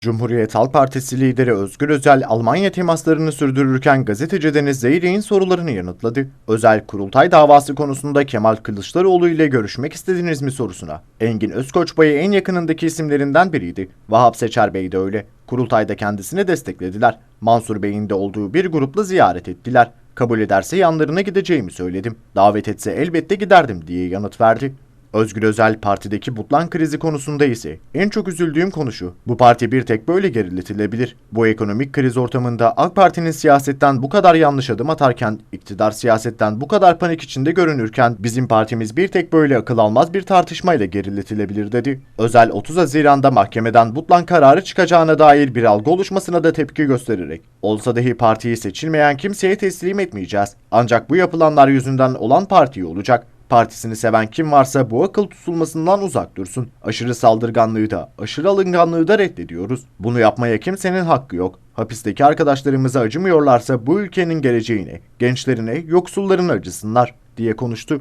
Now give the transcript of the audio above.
Cumhuriyet Halk Partisi lideri Özgür Özel, Almanya temaslarını sürdürürken gazeteci Deniz Zeyrek'in sorularını yanıtladı. Özel, kurultay davası konusunda Kemal Kılıçdaroğlu ile görüşmek istediniz mi sorusuna. Engin Özkoçbay'ı en yakınındaki isimlerinden biriydi. Vahap Seçer Bey de öyle. Kurultayda kendisini desteklediler. Mansur Bey'in de olduğu bir grupla ziyaret ettiler. Kabul ederse yanlarına gideceğimi söyledim. Davet etse elbette giderdim diye yanıt verdi. Özgür Özel partideki butlan krizi konusunda ise en çok üzüldüğüm konu şu. Bu parti bir tek böyle geriletilebilir. Bu ekonomik kriz ortamında AK Parti'nin siyasetten bu kadar yanlış adım atarken, iktidar siyasetten bu kadar panik içinde görünürken bizim partimiz bir tek böyle akıl almaz bir tartışmayla geriletilebilir dedi. Özel 30 Haziran'da mahkemeden butlan kararı çıkacağına dair bir algı oluşmasına da tepki göstererek olsa dahi partiyi seçilmeyen kimseye teslim etmeyeceğiz. Ancak bu yapılanlar yüzünden olan parti olacak. Partisini seven kim varsa bu akıl tutulmasından uzak dursun. Aşırı saldırganlığı da, aşırı alınganlığı da reddediyoruz. Bunu yapmaya kimsenin hakkı yok. Hapisteki arkadaşlarımıza acımıyorlarsa bu ülkenin geleceğine, gençlerine, yoksullarına acısınlar diye konuştu.